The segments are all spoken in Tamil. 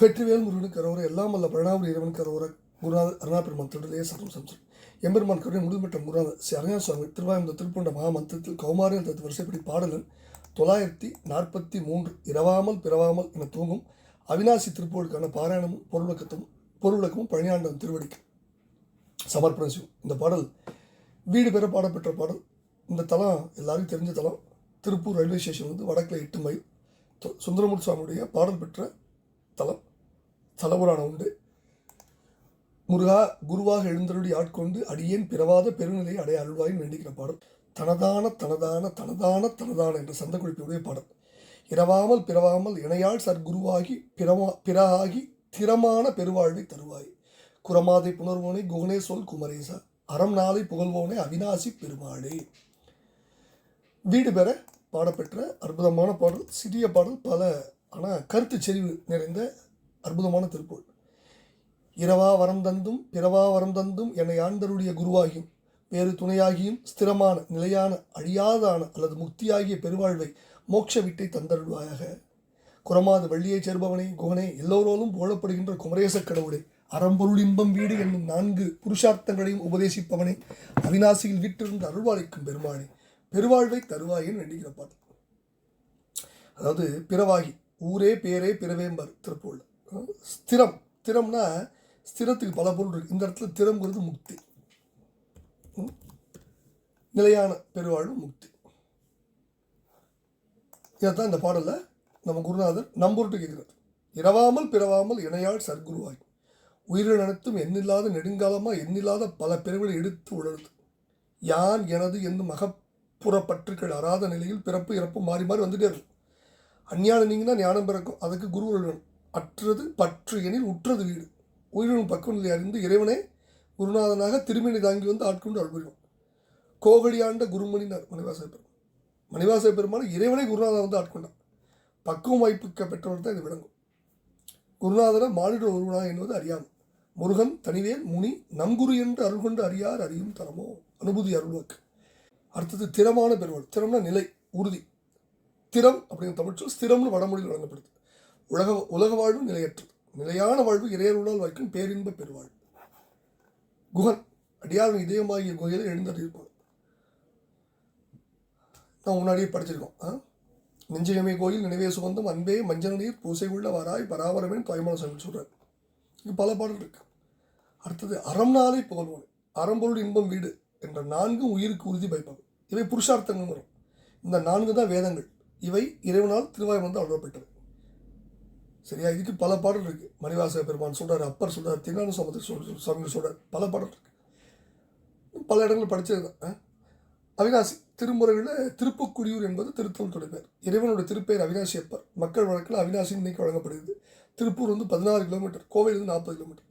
வெற்றிவேல் முருகனுக்கு அரோர எல்லாம் அல்ல பழனாவூர் இறைவனுக்கு அரோர குருநாதர் அருணாபிரி திருடலே சரணம் சம்சம். எம்பெருமான் கருணை முழுமைப்பட்ட குருநாதர் ஸ்ரீ அருணா சுவாமி திருவாயந்த திருப்பூண்ட மகாமந்திரத்தில் கௌமாரி என்ற வரிசைப்படி பாடலன் தொள்ளாயிரத்தி நாற்பத்தி மூன்று இரவாமல் பிறவாமல் என தூங்கும் அவினாசி திருப்பூருக்கான பாராயணமும் பொருளக்கத்தும் பொருளக்கமும் பழனியாண்டம் திருவடிக்கு சமர்ப்பணம் செய்யும். இந்த பாடல் வீடு பெற பாடப்பெற்ற பாடல். இந்த தலம் எல்லாருக்கும் தெரிஞ்ச தலம். திருப்பூர் ரயில்வே ஸ்டேஷன் வந்து வடக்கில் எட்டு மைல். து- சுவாமியுடைய பாடல் பெற்ற தலம் தலபுராணம் உண்டு. முருகா குருவாக எழுந்தருளி ஆட்கொண்டு அடியேன் பிறவாத பெருநிலையை அடைய அருள்வாயின் வேண்டிக்கிற பாடல். தனதான தனதான தனதான தனதான என்ற சந்த குறிப்புடைய பாடல். இரவாமல் பிறவாமல் இணையால் சர்க்குருவாகி பிறமா பிறாகி திறமான பெருவாழ்வை தருவாய். குரமாதை புணர்வோனே குகனே சொல் குமரேசா. அறம் நாளை புகழ்வோனே அவினாசி பெருமாளே. வீடு பெற பாடப்பெற்ற அற்புதமான பாடல் சிறிய பாடல் பல ஆனால் கருத்து செறிவு நிறைந்த அற்புதமான திருக்குறள். இரவா வரம் தந்தும் பிறவா வரம் தந்தும் என்னை ஆண்டருடைய குருவாகியும் வேறு துணையாகியும் ஸ்திரமான நிலையான அழியாதான அல்லது முக்தியாகிய பெருவாழ்வை மோட்ச விட்டை தந்தருள்வாயாக. குரமாது வள்ளியைச் சேர்பவனே குகனே எல்லோரோலும் புகழப்படுகின்ற குமரேச கடவுளே அறம்பொருள் இன்பம் வீடு என்னும் நான்கு புருஷார்த்தங்களையும் உபதேசிப்பவனே அவிநாசியில் விட்டிருந்து அருள்வாளிக்கும் பெருமானே பெருவாழ்வை தருவாயின் வேண்டுகிற பாட்டு. அதாவது பிறவாகி ஊரே பேரே பிறவேம்பர் திருப்பூர் ஸ்திரம். ஸ்திரம்னா ஸ்திரத்துக்கு பல பொருள் இருக்குது இந்த இடத்துல திறம்ங்கிறது முக்தி. நிலையான பெருவாழ்வு முக்தி. இதைத்தான் இந்த பாடலில் நம்ம குருநாதர் நம்பூர்ட்டு கேட்கிறார். இரவாமல் பிறவாமல் இணையாள் சர்க்குருவாய். உயிரில் அனைத்தும் எண்ணில்லாத நெடுங்காலமாக எண்ணில்லாத பல பிறவிகளை எடுத்து உழருது யான் எனது என்று மகப்புறப்பற்றுக்கள் அறாத நிலையில் பிறப்பு இறப்பு மாறி மாறி வந்துட்டே இருக்கும். அஞ்ஞானம் நீங்கினா ஞானம் பிறக்கும். அதுக்கு குரு வேணும். அற்றது பற்று எனில் உற்றது வீடு. உயிரினும் பக்குவநிலை அறிந்து இறைவனே குருநாதனாக திருமணி தாங்கி வந்து ஆட்கொண்டு அருள்புரியும் கோகடியாண்ட குருமணினார் மணிவாசை பெருமான். மணிவாசை பெருமாள் இறைவனை குருநாதன் வந்து ஆட்கொண்டார். பக்குவம் வாய்ப்புக்க பெற்றவர் தான் இது விளங்கும். குருநாதன மானிட ஒருவனா என்பது அறியாமல் முருகன் தனிவேல் முனி நம்குரு என்று அருள் கொண்டு அறியார் அறியும் தரமோ அனுபூதி அருள்வாக்கு. அடுத்தது திறமான பெருமாள். திறம்னா நிலை உறுதி. ஸ்திரம் அப்படிங்கிற தமிழ் சொல் ஸ்திரம்னு வடமொழியில் வழங்கப்படுது. உலக உலக வாழ்வு நிலையற்றது. நிலையான வாழ்வு இறையருளால் வாய்க்கும் பேரின்ப பெருவாழ்வு. குகன் அடியாரின் இதயமாகிய குகையில் எழுந்தறியிருப்பான் நான் முன்னாடியே படிச்சிருக்கோம். ஆ? நெஞ்சகமே கோயில் நினைவே சுகந்தம் அன்பே மஞ்சள் நீர் பூசை உள்ள வராய் பராபரமேன் தாய்மான சாமி சொல்கிறார் இங்கே பல பாடல் இருக்கு. அடுத்தது அறம் நாளை புகழ்வோம் அறம்பொருள் இன்பம் வீடு என்ற நான்கும் உயிருக்கு உறுதி பயப்பாங்க இவை புருஷார்த்தங்கள் வரும். இந்த நான்கு தான் வேதங்கள். இவை இறைவனால் திருவாய் வந்து அருளப்பட்டது. சரியா? இதுக்கு பல பாடல் இருக்கு. மணிவாச பெருமான் சொல்றாரு அப்பர் சொல்றாரு திருநான சமுத்திர சொல் சுவாமி சொல்றாரு. பல பாடல் இருக்கு. பல இடங்கள் படித்தது தான். அவினாசி திருமுறைகளில் திருப்புக்குடியூர் என்பது திருத்தல் துணைப்பேர் இறைவனுடைய திருப்பெயர் அவினாசி அப்பர். மக்கள் வழக்கில் அவினாசி இன்னைக்கு வழங்கப்படுகிறது. திருப்பூர் வந்து பதினாறு கிலோமீட்டர் கோவையிலிருந்து நாற்பது கிலோமீட்டர்.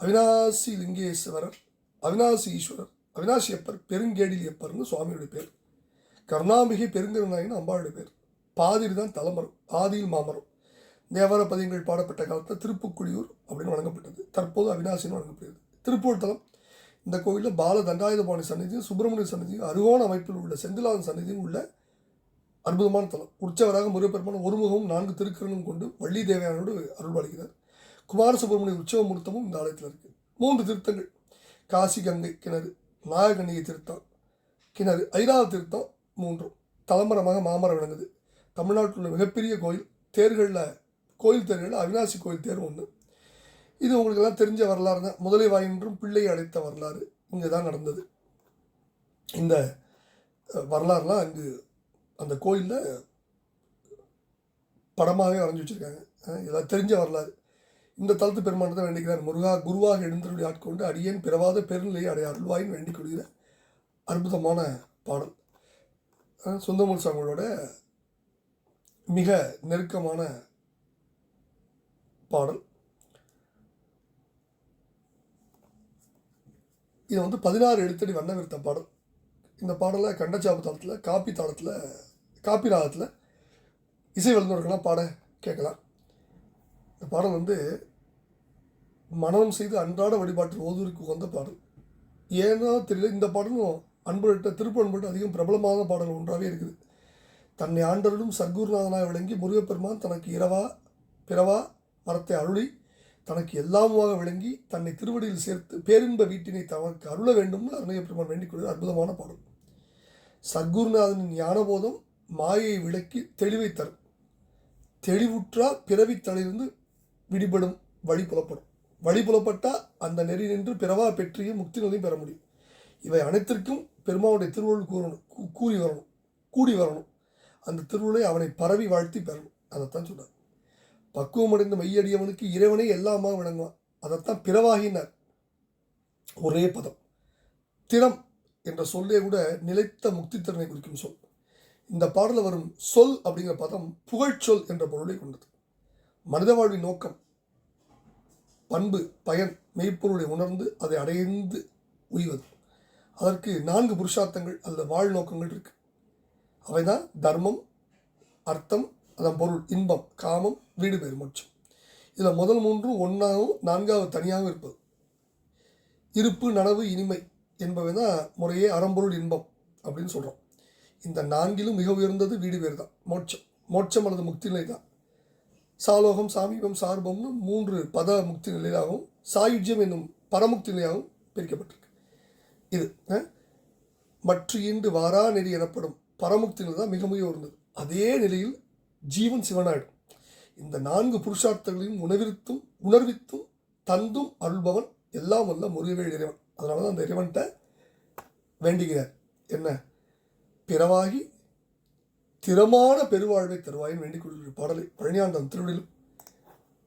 அவினாசி லிங்கேஸ்வரர் அவினாசி ஈஸ்வரர் அவினாசி அப்பர் பெருங்கேடில் அப்பர்னு சுவாமியுடைய பேர். கருணாம்பிகை பெருங்கருநாயகன் அம்பாளுடைய பேர். பாதிரி தான் தலைமரம் ஆதியில் மாமரம் தேவார பதியங்கள் பாடப்பட்ட காலத்தில் திருப்புக்குடியூர் அப்படின்னு வழங்கப்பட்டது. தற்போது அவினாசின்னு வழங்கப்படுகிறது. திருப்பூர் தலம் இந்த கோயிலில் பால தண்டாயுதபாணி சன்னிதியும் சுப்பிரமணிய சன்னிதியும் அருகோண அமைப்பில் உள்ள செந்திலாதன் சன்னிதியும் உள்ள அற்புதமான தலம். உற்சவராக முருகப்பெருமான ஒருமுகமும் நான்கு திருக்கரணும் கொண்டு வள்ளி தேவையானோடு அருள்வாளிக்கிறார் குமார சுப்பிரமணிய உற்சவ மூர்த்தமும் இந்த ஆலயத்தில் இருக்குது மூன்று திருத்தங்கள். காசி கங்கை கிணறு. நாககண்ணிகை திருத்தம். கிணறு. ஐராவ திருத்தம். மூன்றும் தலைமரமாக மாமரம் விளங்குது. தமிழ்நாட்டில் உள்ள மிகப்பெரிய கோயில் தேர்களில் கோயில் தேர்களில் அவினாசி கோயில் தேர் ஒன்று இது உங்களுக்கு எல்லாம் தெரிஞ்ச வரலாறு தான். முதலை வாயின்றும் பிள்ளை அழைத்த வரலாறு இங்கே தான் நடந்தது. இந்த வரலாறுலாம் அங்கு அந்த கோயிலில் படமாகவே வரைஞ்சி வச்சுருக்காங்க. இதெல்லாம் தெரிஞ்ச வரலாறு. இந்த தலத்து பெருமானத்தை தான் வேண்டிக்கிறார். முருகா குருவாக எழுந்தருளி ஆட்கொண்டு அடியேன் பிறவாத பெருநிலையை அடைய அருள்வாயின் வேண்டிக் கொள்கிற அற்புதமான பாடல். அஹ், சுந்தரமூர் சாமிகளோட மிக நெருக்கமான பாடல். இது வந்து பதினாறு எழுத்தடி வண்ண விருத்த பாடல். இந்த பாடலை கண்டச்சாப்பு தாளத்தில் காப்பி தாளத்தில் காப்பி ராகத்தில் இசை வல்லுநர்கள்லாம் பாட கேட்கலாம். இந்த பாடல் வந்து மனனம் செய்து அன்றாட வழிபாட்டில் ஓதுவருக்கு உகந்த பாடல். ஏன்னா தெரியல இந்த பாடலும் அன்புகிட்ட திருப்பு அதிகம் பிரபலமான பாடல் ஒன்றாகவே இருக்குது. தன்னை ஆண்டவர்களும் சர்க்குருநாதனாக விளங்கி முருகப்பெருமான் தனக்கு இரவா பிறவா மரத்தை அருளி தனக்கு எல்லாமுமாக விளங்கி தன்னை திருவடியில் சேர்த்து பேரின்ப வீட்டினை தனக்கு அருள வேண்டும்னு அருணைய பெருமான் வேண்டிக் கொள்வது அற்புதமான பாடல். சர்க்குருநாதனின் ஞானபோதம் மாயை விளக்கி தெளிவை தரும். தெளிவுற்றா பிறவி தலையிலிருந்து விடுபடும் வழி புலப்படும். வழி புலப்பட்டால் அந்த நெறி நின்று பிறவா பெற்றியும் முக்தி நிலையும் பெற முடியும். இவை அனைத்திற்கும் பெருமாவுடைய திருவள்ளுவர் கூறணும் கூறி வரணும் கூடி வரணும். அந்த திருவுளை அவனை பரவி வாழ்த்தி பெறணும். அதைத்தான் சொல்றார். பக்குவமடைந்த மையடியவனுக்கு இறைவனே எல்லாமா விளங்குவான். அதைத்தான் பிறவாகினார். ஒரே பதம். திறம் என்ற சொல்லே கூட நிலைத்த முக்தி திறனை குறிக்கும் சொல். இந்த பாடலில் வரும் சொல் அப்படிங்கிற பதம் புகழ்ச்சொல் என்ற பொருளை கொண்டது. மனித வாழ்வின் நோக்கம் பண்பு பயன் மெய்ப்பொருளை உணர்ந்து அதை அடைந்து உய்வது. அதற்கு நான்கு புருஷார்த்தங்கள் அல்லது வாழ் நோக்கங்கள் இருக்கு. அவைதான் தர்மம் அர்த்தம் அதன் பொருள் இன்பம் காமம் வீடு பேர் மோட்சம். இதில் முதல் மூன்றும் ஒன்றாகவும் நான்காவது தனியாகவும் இருப்பது. இருப்பு நனவு இனிமை என்பவை தான் முறையே அறம்பொருள் இன்பம் அப்படின்னு சொல்கிறோம் இந்த நான்கிலும் மிக உயர்ந்தது வீடு பேர் தான் மோட்சம். மோட்சம் அல்லது முக்தி நிலை தான். சாலோகம் சாமீபம் சார்பம்னு மூன்று பத முக்தி நிலையாகவும் சாயுஜ்யம் என்னும் பரமுக்தி நிலையாகவும் பிரிக்கப்பட்டிருக்கு. இது மற்ற ஈண்டு வாரா நெறி எனப்படும் பரமுக்தி நிலை தான் மிக மிக உயர்ந்தது. அதே நிலையில் ஜீவன் சிவனாயிடும் இந்த நான்கு புருஷார்த்தங்களையும் உணவிருத்தும் உணர்வித்தும் தந்தும் அருள்பவன் எல்லாம் வல்ல முருகவேல் இறைவன். அதனால தான் அந்த இறைவன்கிட்ட வேண்டுகிறார். என்ன? பிறவாகி திறமான பெருவாழ்வை தருவாயின் வேண்டிக் கொள்கிற பாடலை பழனியாண்டம் திருவிழிலும்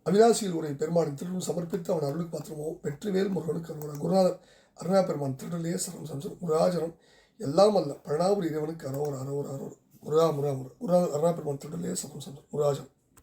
அவிநாசியில் உரை பெருமானின் திருவிழும் சமர்ப்பித்து அவன் அருளுக்கு பாத்திரமோ? வெற்றிவேல் முருகனுக்கு அருவன குருநாதன் அருணா பெருமான் திருடலே சரம் சம்சம் முருகாஜனம் எல்லாம் அல்ல. பழனாபுரி இறைவனுக்கு அரோர் அரோர் அரோர் முரா முரா முரா முரா அருணா பெருமான் திருடலே சரம் சம்சம் முருகாஜனம்